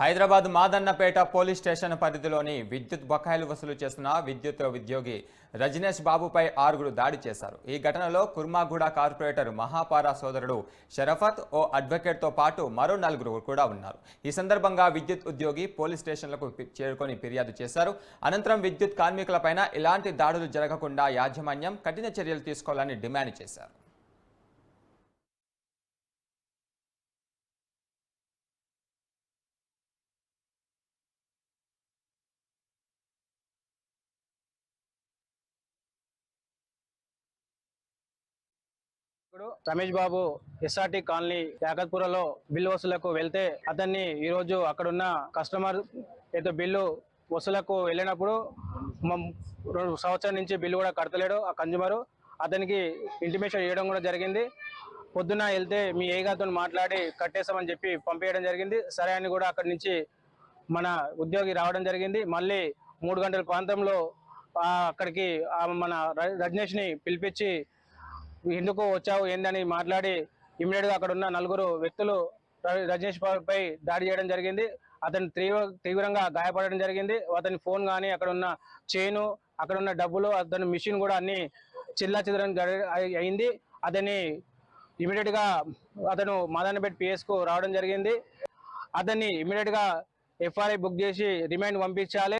Hyderabad Madannapet police station పరిధిలోని విద్యుత్ బకాయిలు వసూలు చేస్తున్న విద్యుత్ ఉద్యోగి రజనేష్ బాబుపై ఆరుగురు దాడి చేశారు. ఈ ఘటనలో కుర్మాగూడ కార్పొరేటర్ మహాపారా సోదరుడు షరఫత్ ఓ అడ్వకేట్తో పాటు మరో నలుగురు కూడా ఉన్నారు. ఈ సందర్భంగా విద్యుత్ ఉద్యోగి పోలీస్ స్టేషన్లకు చేరుకొని ఫిర్యాదు చేశారు. అనంతరం విద్యుత్ కార్మికులపైన ఇలాంటి దాడులు జరగకుండా యాజమాన్యం కఠిన చర్యలు తీసుకోవాలని డిమాండ్ చేశారు. ఇప్పుడు రమేష్ బాబు ఎస్ఆర్టీ కాలనీ యాకత్పురలో బిల్లు వసూలకు వెళ్తే అతన్ని ఈరోజు అక్కడున్న కస్టమర్ ఏదో బిల్లు వసూలకు వెళ్ళినప్పుడు రెండు సంవత్సరం నుంచి బిల్లు కూడా కడతలేడు ఆ కన్జ్యూమర్ అతనికి ఇంటిమేషన్ ఇవ్వడం కూడా జరిగింది. పొద్దున వెళ్తే మీ ఏగాతో మాట్లాడి కట్టేసామని చెప్పి పంపేయడం జరిగింది. సరే అని కూడా అక్కడి నుంచి మన ఉద్యోగి రావడం జరిగింది. మళ్ళీ మూడు గంటల ప్రాంతంలో అక్కడికి మన రజనీష్ని పిలిపించి ఎందుకు వచ్చావు ఏందని మాట్లాడి ఇమీడియట్గా అక్కడ ఉన్న నలుగురు వ్యక్తులు ర- రజనీష్ పై దాడి చేయడం జరిగింది. అతను తీవ్ర తీవ్రంగా గాయపడడం జరిగింది. అతని ఫోన్ కానీ అక్కడ ఉన్న చైను అక్కడ ఉన్న డబ్బులు అతని మిషన్ కూడా అన్ని చిల్లా చిదరం అయింది. అతని ఇమీడియట్గా అతను మదనపేట పిఎస్కు రావడం జరిగింది. అతన్ని ఇమీడియట్గా ఎఫ్ఐఆర్ బుక్ చేసి రిమైండ్ పంపించాలి.